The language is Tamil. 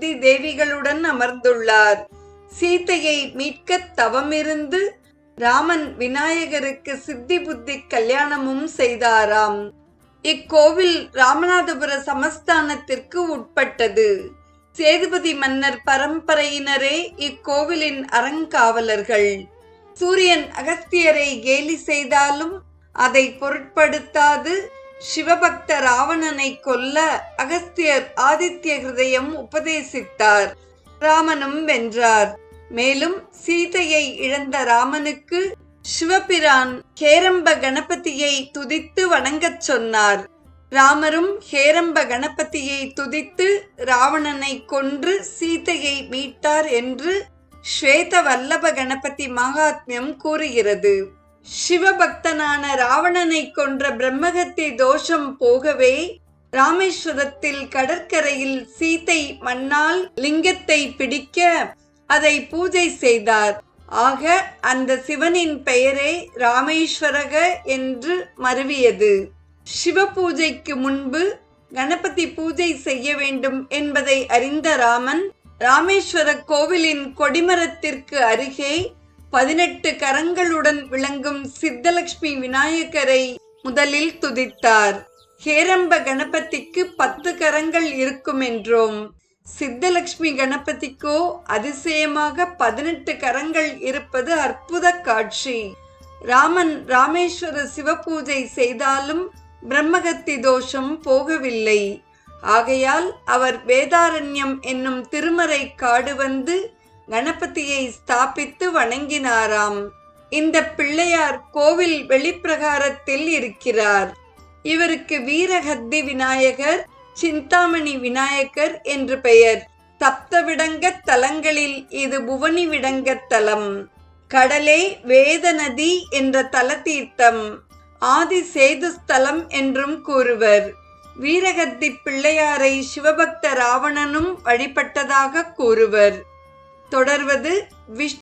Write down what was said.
புத்தி தேவிகளுடன் அமர்ந்துள்ளார். சீதையை மீட்க தவமிருந்து ராமன் விநாயகருக்கு சித்தி புத்தி கல்யாணமும் செய்தாராம். இக்கோவில் ராமநாதபுர சமஸ்தானத்திற்கு உட்பட்டது. சேதுபதி மன்னர் பரம்பரையினரே இக்கோவிலின் அறங்காவலர்கள். சூரியன் அகஸ்தியரை கேலி செய்தாலும் அதை பொருட்படுத்தாது சிவபக்த ராவணனை கொல்ல அகஸ்தியர் ஆதித்ய ஹிருதயம் உபதேசித்தார். ராமனும் வென்றார். மேலும் சீதையை இழந்த ராமனுக்கு சிவபிரான் ஹேரம்ப கணபதியை துதித்து வணங்கச் சொன்னார். ராமரும் ஹேரம்ப கணபதியை துதித்து ராவணனை கொன்று சீதையை மீட்டார் என்று ஸ்வேத வல்லப கணபதி மகாத்மியம் கூறுகிறது. சிவபக்தனான ராவணனை கொன்ற பிரம்மகத்தி தோஷம் போகவே ராமேஸ்வரத்தில் கடற்கரையில் சீதை மண்ணால் லிங்கத்தை பிடிக்க அதை பூஜை செய்தார். ஆக அந்த சிவனின் பெயரே ராமேஸ்வரக என்று மருவியது. சிவ பூஜைக்கு முன்பு கணபதி பூஜை செய்ய வேண்டும் என்பதை அறிந்த ராமன் ராமேஸ்வர கோவிலின் கொடிமரத்திற்கு அருகே பதினெட்டு கரங்களுடன் விளங்கும் சித்தலட்சுமி விநாயகரை முதலில் துதித்தார். ஹேரம்ப கணபதிக்கு பத்து கரங்கள் இருக்கும் என்றோம் சித்தலட்சுமி கணபதிக்கோ அதிசயமாக பதினெட்டு கரங்கள் இருப்பது அற்புத காட்சி. ராமன் ராமேஸ்வர சிவபூஜை செய்தாலும் பிரம்மகத்தி தோஷம் போகவில்லை. ஆகையால் அவர் வேதாரண்யம் என்னும் திருமறை காடு வந்து கணபதியை ஸ்தாபித்து வணங்கினாராம். இந்த பிள்ளையார் கோவில் வெளிப்பிரகாரத்தில் இருக்கிறார். இவருக்கு வீரஹத்தி விநாயகர் சிந்தாமணி விநாயகர் என்று பெயர். சப்தவிடங்க தலங்களில் இது புவனி விடங்க தலம். கடலே வேத நதி என்ற தலதீர்த்தம். ஆதி சேதுஸ்தலம் என்றும் கூறுவர். வீரகத்தி பிள்ளையாரை சிவபக்த ராவணனும் வழிபட்டதாக கூறுவர். தொடர்வது விஷ்